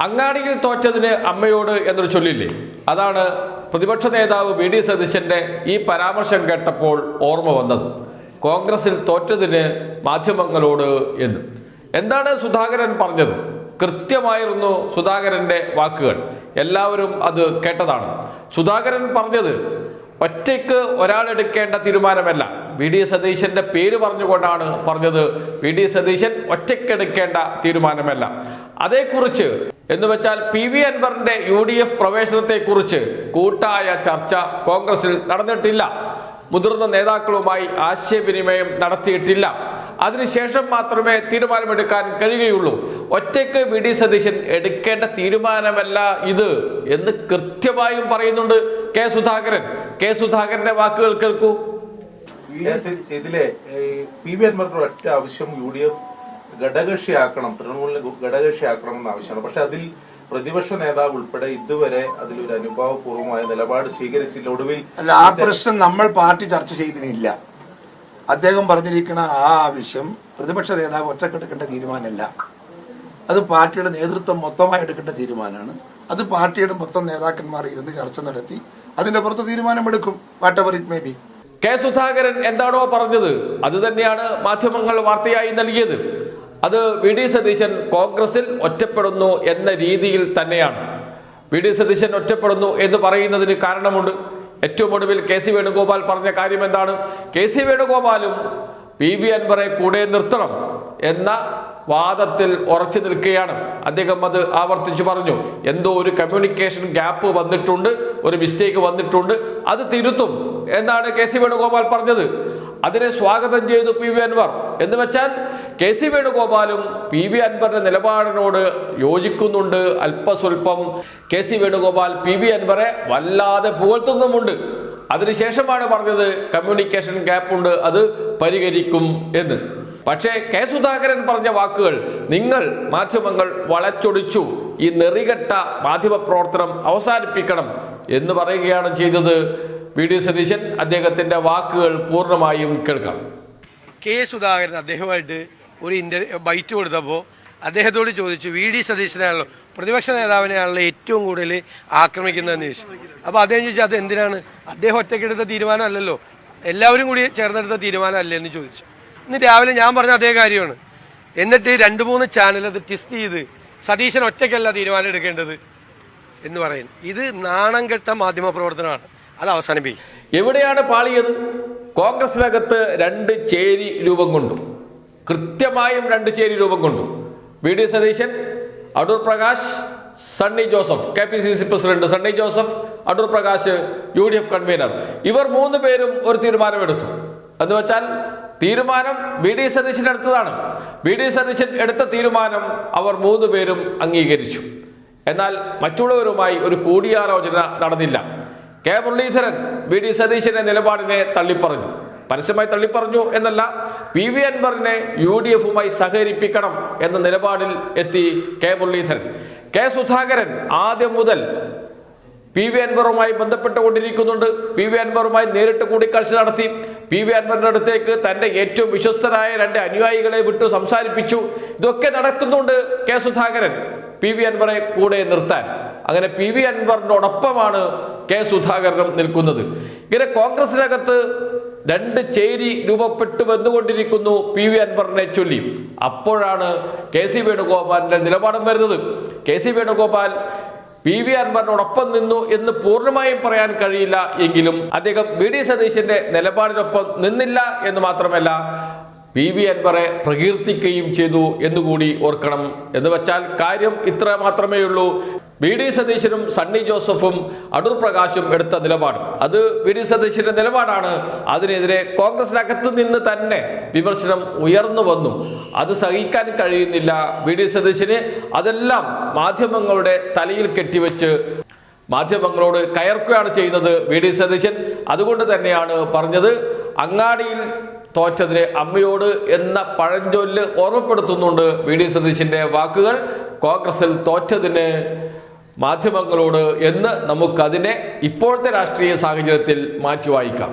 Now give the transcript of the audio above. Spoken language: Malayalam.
അങ്ങാടിയിൽ തോറ്റതിന് അമ്മയോട് എന്നൊരു ചൊല്ലില്ലേ? അതാണ് പ്രതിപക്ഷ നേതാവ് വി ഡി സതീശന്റെ ഈ പരാമർശം കേട്ടപ്പോൾ ഓർമ്മ വന്നത്. കോൺഗ്രസിൽ തോറ്റതിന് മാധ്യമങ്ങളോട് എന്ന്. എന്താണ് സുധാകരൻ പറഞ്ഞത്? കൃത്യമായിരുന്നു സുധാകരന്റെ വാക്കുകൾ. എല്ലാവരും അത് കേട്ടതാണ്. സുധാകരൻ പറഞ്ഞത് ഒറ്റയ്ക്ക് ഒരാൾ എടുക്കേണ്ട തീരുമാനമല്ല. വി ഡി സതീശന്റെ പേര് പറഞ്ഞുകൊണ്ടാണ് പറഞ്ഞത്. വി ഡി സതീശൻ ഒറ്റയ്ക്കെടുക്കേണ്ട തീരുമാനമല്ല. അതേക്കുറിച്ച് എന്ന് വെച്ചാൽ പി വി അൻവറിന്റെ യു ഡി എഫ് പ്രവേശനത്തെക്കുറിച്ച് കൂട്ടായ ചർച്ച കോൺഗ്രസിൽ നടന്നിട്ടില്ല. മുതിർന്ന നേതാക്കളുമായി ആശയവിനിമയം നടത്തിയിട്ടില്ല. അതിനുശേഷം മാത്രമേ തീരുമാനമെടുക്കാൻ കഴിയുകയുള്ളൂ. ഒറ്റയ്ക്ക് വി ഡി സതീശൻ എടുക്കേണ്ട തീരുമാനമല്ല ഇത് എന്ന് കൃത്യമായും പറയുന്നുണ്ട് കെ സുധാകരൻ. കെ സുധാകരന്റെ വാക്കുകൾ കേൾക്കൂ. ഇതിലെ പി വി അൻവറിന്റെ ഒറ്റ ആവശ്യം യു ഡി എഫ് ഘടകകക്ഷിയാക്കണം തൃണമൂലിനെ ഘടകകക്ഷിയാക്കണം എന്ന ആവശ്യമാണ്. പക്ഷെ അതിൽ പ്രതിപക്ഷ നേതാവ് ഉൾപ്പെടെ ഇതുവരെ അതിലൊരു അനുഭാവപൂർവമായ നിലപാട് സ്വീകരിച്ചില്ല. ഒടുവിൽ അല്ല ആ പ്രശ്നം നമ്മൾ പാർട്ടി ചർച്ച ചെയ്തിട്ടില്ല അദ്ദേഹം പറഞ്ഞിരിക്കുന്ന ആ ആവശ്യം പ്രതിപക്ഷ നേതാവ് ഒറ്റക്കെടുക്കേണ്ട തീരുമാനമല്ല. അത് പാർട്ടിയുടെ നേതൃത്വം മൊത്തമായി എടുക്കേണ്ട തീരുമാനമാണ്. അത് പാർട്ടിയുടെ മൊത്തം നേതാക്കന്മാർ ഇരുന്ന് ചർച്ച നടത്തി അതിന്റെ പുറത്ത് തീരുമാനമെടുക്കും. Whatever it may be K Sudhakaran എന്താണോ പറഞ്ഞത് അത് തന്നെയാണ് മാധ്യമങ്ങൾ വാർത്തയായി നൽകിയത്. അത് വി ഡി സതീശൻ കോൺഗ്രസിൽ ഒറ്റപ്പെടുന്നു എന്ന രീതിയിൽ തന്നെയാണ്. വി ഡി സതീശൻ ഒറ്റപ്പെടുന്നു എന്ന് പറയുന്നതിന് കാരണമുണ്ട്. ഏറ്റവും ഒടുവിൽ കെ സി വേണുഗോപാൽ പറഞ്ഞ കാര്യം എന്താണ്? കെ സി വേണുഗോപാലും പി വി അൻവറെ കൂടെ നിർത്തണം എന്ന വാദത്തിൽ ഉറച്ചു നിൽക്കുകയാണ്. അദ്ദേഹം അത് ആവർത്തിച്ചു പറഞ്ഞു. എന്തോ ഒരു കമ്മ്യൂണിക്കേഷൻ ഗ്യാപ്പ് വന്നിട്ടുണ്ട് ഒരു മിസ്റ്റേക്ക് വന്നിട്ടുണ്ട്. അത് തിരുത്തും. എന്നാണ് കെ സി വേണുഗോപാൽ പറഞ്ഞത്. അതിനെ സ്വാഗതം ചെയ്തു പി വി അൻവർ. എന്ന് വെച്ചാൽ കെ സി വേണുഗോപാലും പി വി അൻവറിന്റെ നിലപാടിനോട് യോജിക്കുന്നുണ്ട് അല്പസ്വല്പം. K C Venugopal P V അൻവറെ വല്ലാതെ പുകഴ്ത്തുന്നുമുണ്ട്. അതിനുശേഷമാണ് പറഞ്ഞത് കമ്മ്യൂണിക്കേഷൻ ഗ്യാപ്പ് ഉണ്ട് അത് പരിഹരിക്കും എന്ന്. പക്ഷേ കെ സുധാകരൻ പറഞ്ഞ വാക്കുകൾ നിങ്ങൾ മാധ്യമങ്ങൾ വളച്ചൊടിച്ചു. ഈ നെറികെട്ട മാധ്യമ പ്രവർത്തനം അവസാനിപ്പിക്കണം എന്ന് പറയുകയാണ് ചെയ്തത് വി ഡി സതീശൻ അദ്ദേഹത്തിന്റെ വാക്കുകൾ പൂർണമായും കേൾക്കാം. കെ സുധാകരൻ അദ്ദേഹമായിട്ട് ഒരു ഇന്റർ ബൈറ്റ് കൊടുത്തപ്പോൾ അദ്ദേഹത്തോട് ചോദിച്ചു വി ഡി സതീശനാണല്ലോ പ്രതിപക്ഷ നേതാവിനെയാണല്ലോ ഏറ്റവും കൂടുതൽ ആക്രമിക്കുന്നതെന്ന് ചോദിച്ചു. അപ്പോൾ അദ്ദേഹം ചോദിച്ചു അത് എന്തിനാണ്? അദ്ദേഹം ഒറ്റയ്ക്കെടുത്ത തീരുമാനമല്ലല്ലോ. എല്ലാവരും കൂടി ചേർന്നെടുത്ത തീരുമാനമല്ലേ എന്ന് ചോദിച്ചു. ഇന്ന് രാവിലെ ഞാൻ പറഞ്ഞ അതേ കാര്യമാണ്. എന്നിട്ട് രണ്ട് മൂന്ന് ചാനൽ അത് ടെസ്റ്റ് ചെയ്ത് സതീശൻ ഒറ്റയ്ക്കല്ല തീരുമാനം എടുക്കേണ്ടത് എന്ന് പറയുന്നു. ഇത് നാണം കെട്ട മാധ്യമ പ്രവർത്തനമാണ് അത് അവസാനിപ്പിക്കും. എവിടെയാണ് പാളിയത്? കോൺഗ്രസിനകത്ത് രണ്ട് ചേരി രൂപം കൊണ്ടു കൃത്യമായും രണ്ട് ചേരി രൂപം കൊണ്ടു. V D Satheesan Adoor Prakash Sunny Joseph K P C C president Sunny Joseph Adoor Prakash U D F convener. ഇവർ മൂന്ന് പേരും ഒരു തീരുമാനമെടുത്തു. എന്ന് വെച്ചാൽ തീരുമാനം വി ഡി സതീശൻ എടുത്തതാണ്. വി ഡി സതീശൻ എടുത്ത തീരുമാനം അവർ മൂന്ന് പേരും അംഗീകരിച്ചു. എന്നാൽ മറ്റുള്ളവരുമായി ഒരു കൂടിയാലോചന നടന്നില്ല. കെ മുരളീധരൻ വി ഡി സതീശന്റെ നിലപാടിനെ തള്ളിപ്പറഞ്ഞു. പരസ്യമായി തള്ളിപ്പറഞ്ഞു എന്നല്ല പി വി അൻവറിനെ യു ഡി എഫുമായി സഹകരിപ്പിക്കണം എന്ന നിലപാടിൽ എത്തി കെ മുരളീധരൻ. കെ സുധാകരൻ ആദ്യം മുതൽ പി വി അൻവറുമായി ബന്ധപ്പെട്ടുകൊണ്ടിരിക്കുന്നുണ്ട്. പി വി അൻവറുമായി നേരിട്ട് കൂടിക്കാഴ്ച നടത്തി. പി വി അൻവറിന്റെ അടുത്തേക്ക് തന്റെ ഏറ്റവും വിശ്വസ്തരായ രണ്ട് അനുയായികളെ വിട്ടു സംസാരിപ്പിച്ചു. ഇതൊക്കെ നടക്കുന്നുണ്ട് കെ സുധാകരൻ. പി വി അൻവറെ കൂടെ നിർത്താൻ. അങ്ങനെ പി വി അൻവറിനോടൊപ്പമാണ് കെ സുധാകരനും നിൽക്കുന്നത്. ഇങ്ങനെ കോൺഗ്രസിനകത്ത് രണ്ട് ചേരി രൂപപ്പെട്ടു വന്നുകൊണ്ടിരിക്കുന്നു പി വി അൻവറിനെ ചൊല്ലി. അപ്പോഴാണ് കെ സി വേണുഗോപാലിന്റെ നിലപാടും വരുന്നത്. K C Venugopal P V അൻവറിനോടൊപ്പം നിന്നു എന്ന് പൂർണമായും പറയാൻ കഴിയില്ല എങ്കിലും അദ്ദേഹം വി ഡി സതീശന്റെ നിലപാടിനൊപ്പം നിന്നില്ല എന്ന് മാത്രമല്ല പി വി അൻവറെ പ്രകീർത്തിക്കുകയും ചെയ്തു എന്നുകൂടി ഓർക്കണം. എന്ന് വെച്ചാൽ കാര്യം ഇത്ര മാത്രമേ ഉള്ളൂ വി ഡി സതീശനും സണ്ണി ജോസഫും അടൂർ പ്രകാശും എടുത്ത നിലപാട്. അത് വി ഡി സതീശന്റെ നിലപാടാണ്. അതിനെതിരെ കോൺഗ്രസിനകത്ത് നിന്ന് തന്നെ വിമർശനം ഉയർന്നു വന്നു. അത് സഹിക്കാൻ കഴിയുന്നില്ല വി ഡി സതീശന്. അതെല്ലാം മാധ്യമങ്ങളുടെ തലയിൽ കെട്ടിവെച്ച് മാധ്യമങ്ങളോട് കയർക്കുകയാണ് ചെയ്യുന്നത് വി ഡി സതീശൻ. അതുകൊണ്ട് തന്നെയാണ് പറഞ്ഞത് അങ്ങാടിയിൽ തോറ്റതിന് അമ്മയോട് എന്ന പഴഞ്ചൊല്ല് ഓർമ്മപ്പെടുത്തുന്നുണ്ട് വി ഡി സതീശന്റെ വാക്കുകൾ. കോൺഗ്രസിൽ തോറ്റതിന് മാധ്യമങ്ങളോട് എന്ന് നമുക്കതിനെ ഇപ്പോഴത്തെ രാഷ്ട്രീയ സാഹചര്യത്തിൽ മാറ്റി വായിക്കാം.